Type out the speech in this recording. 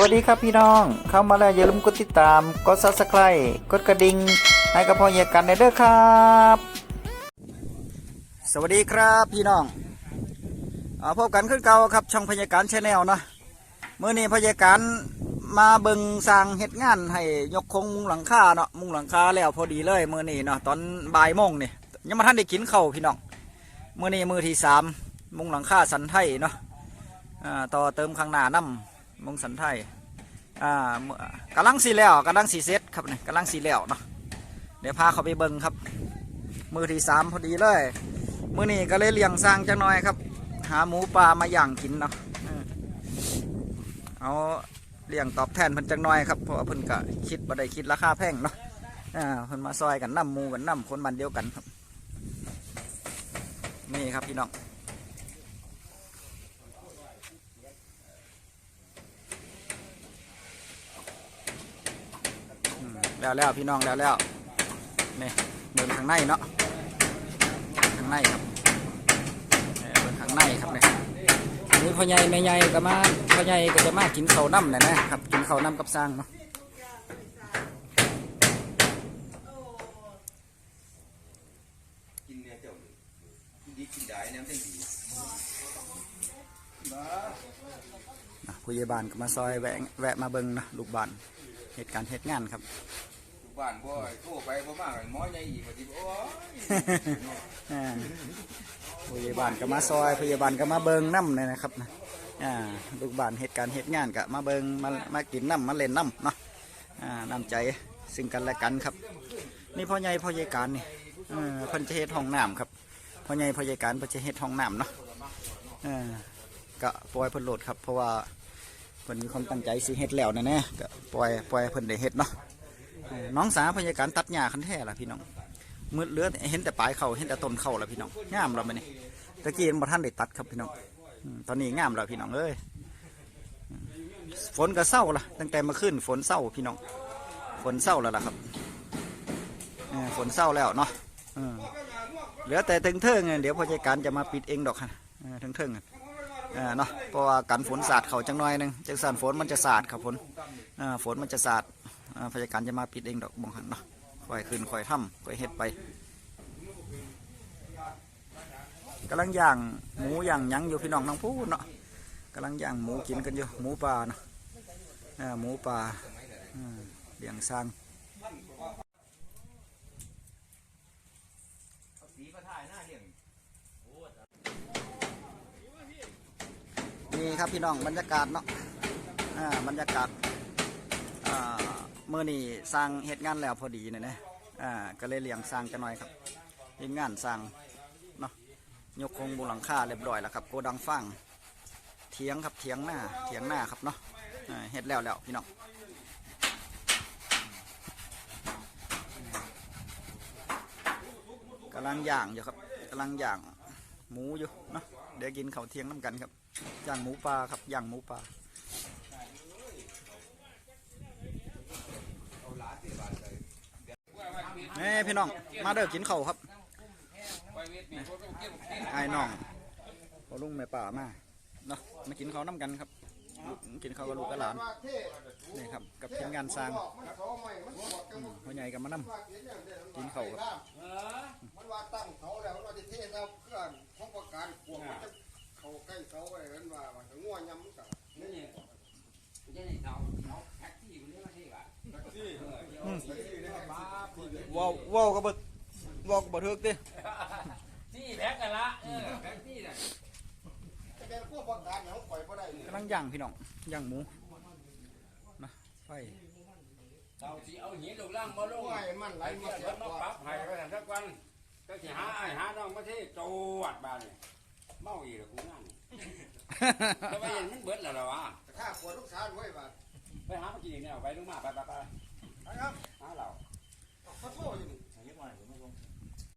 วัสดีครับพี่น้อง เข้ามาแล้วอย่าลืมกดติดตาม กด subscribe กดกระดิ่งให้กับพ่อเฮียกันในเด้อครับ สวัสดีครับพี่น้องอพบกันขึ้นเก่าครับช่องพยาการชาแนลเนาะเมื่อนี้พยาการมาเบิงสร้างเฮ็ดงานให้ยกคงมุงหลังคาเนาะมุงหลังคาแล้วพอดีเลยเมื่อนี้เนาะตอนบ่ายโมงนี่ยังมาท่านได้กินเข้าพี่น้องเมื่อนี้มือที่สามมุงหลังคาสันไทยเนาะต่อเติมข้างหน้าน้ำ มงสันไทยอ่าเกำลังสีแล้วกำลังสีเซตครับนี่กำลังสีแล้วเนาะเดี๋ยวพาเขาไปเบิ้งครับ มือที่สามพอดีเลย มือนี้ก็เลยเลี้ยงสร้างจังหน่อยครับ หาหมูปลามาย่างกินเนาะเอาเลี้ยงตอบแทนเพิ่นจังหน่อยครับเพราะว่าเพิ่นก็คิดบ่ได้คิดราคาแพงเนาะอ่าเพิ่นมาซอยกันน้ำหมูกันน้ำคนมันเดียวกันครับ นี่ครับพี่น้อง แล้วแล้วพี่น้องแล้วแล้วนี่เดินข้างในเนาะข้างในครับเอ่อเบิ่งข้างในครับเนี่ยนี่พ่อใหญ่แม่ใหญ่ก็มาพ่อใหญ่ก็จะมากินข้าวน้ำเนี่ยนะครับกินข้าวน้ำกับสร้างเนาะกินเนี่ยเจ้านี่กินดีกินได้เนี่ยมันเป็นดีอะผู้ใหญ่บ้านก็มาซอยแวะแวะมาเบิ่งนะลูกบ้านเหตุการณ์เหตุงานครับทุก บ้านบ่โทรไปบ่มาหมอใหญ่อีกว่าสิโอ้ย อ่าผู้ใหญ่บ้านก็มาซอยผู้ใหญ่บ้านก็มาเบิงน้ำเนี่ยนะครับนะอ่าลูกบ้านเหตุการณ์เหตุงานก็มาเบิงมามากินน้ำมาเล่นน้ำเนาะอ่าน้ำใจซึ่งกันและกันครับ นี่พ่อใหญ่พ่อใหญ่การนี่เออเพ่นจะเฮ็ดห้องน้ำครับพ่อใหญ่พ่อใหญ่การเพิ่นจะเฮ็ดห้องน้ำเนาะเออก็ปล่อยเพิ่นโหลดครับ เพราะว่าเพิ่นมีความตั้งใจสิเฮ็ดแล้วแน่ๆก็ปล่อยปล่อยให้เพิ่นได้เฮ็ดเนาะ น้องสาวพ่อใหญ่การตัดหญ้าคันแท้ล่ะพี่น้องมืดเลือแต่เห็นแต่ปลายเขาเห็นแต่ต้นเขาล้วพี่น้องงามแล้วมื้อนี้ตะกี้มันบ่ทันได้ตัดครับพี่น้องตอนนี้งามแล้วพี่น้องเอ้ยฝนก็เศร้าละตั้งแต่มื่อคืนฝนเศร้าพี่น้อง ฝนเศร้าแล้วล่ะครับฝนเศร้าแล้วเนาะเหลือแต่ถึงเทิงเดี๋ยวพอใจการจะมาปิดเองดอกค่ะถึงเทิง ออเนาะเพราะว่ากันฝนสาดเขาจังหน่อยหนึงจังสานฝนมันจะสาดครับฝนเออฝนมันจะสาดเออพอใจการจะมาปิดเองดอกบางครั้งเนาะค่อยขึ้นค่อยทำค่อยเฮ็ดไปกำลังย่างหมูย่างยังอยู่พี่น้องน้องพูดเนาะกำลังย่างหมูกินกันอยู่หมูปลาเนาะเออหมูปลาเออเลี้ยงสร้าง สีพระท่ายหน้าเลี้ยง นี่ครับพี่น้องบรรยากาศเนาะอ่าบรรยากาศอ่าเมื่อนี่สร้างเหตุงานแล้วพอดีเนี่ยนะอ่าก็เลยเลี้ยงสร้างจะหน่อยครับเฮ็ดงานสร้างเนาะยกคงบูหลังคาเรียบร้อยแล้วครับโกดังฟังเถียงครับเถียงหน้าเถียงหน้าครับเนาะเฮ็ดแล้วแล้วพี่น้องกำลังย่างอยู่ครับกำลังย่างหมูอยู่เนาะ ดี๋ยวกินเขาเทียงน้ำกันครับย่างหมูปลาครับย่างหมูปลาเฮ้พี่น้อง มาเด้อกินเขาครับไอ้น้องพอลุงแม่ป่ามาเนาะมากินเขาน้ำกันครับกินข้าวกับลูกกับหลานนี่ครับกับทีมงานสร้างอืมพ่อใหญ่กับมานำกินข้าวครับ มันว่าตั้งเสาแล้วมันว่าจะเทศเอาเครื่องของประการขวงมันจะเข้าใกล้เสาไว้มันว่ามันจะง่วงยำกัน ว้าวว้าวกับเบิดว้าวกับเบิดเทือกดิที่แพ็กกันละเออแพ็กที่น่ะจะเป็นพวกประการของข่อยบ่ได้นี่กำลังย่างพี่น้องย่างหมูนะไฟเราสิเอาหินลงล่างบ่ลงง่ายมันไหลไอ้มาเสีเสียยมาก่อปรันบให้ไว้ทักวันก็สิหาไอ้หาน้องมาที่จวดบ้านนี่เมาอีกแล้วกูนั่นจะไปเห็นมันเบิดแล้วล่ะวะถ้าปวดลูกสาวไว้บาดไปหามากินเนี่ยไปลงมาไปไปไปนะครับหาเราขอโทษอยู่นี่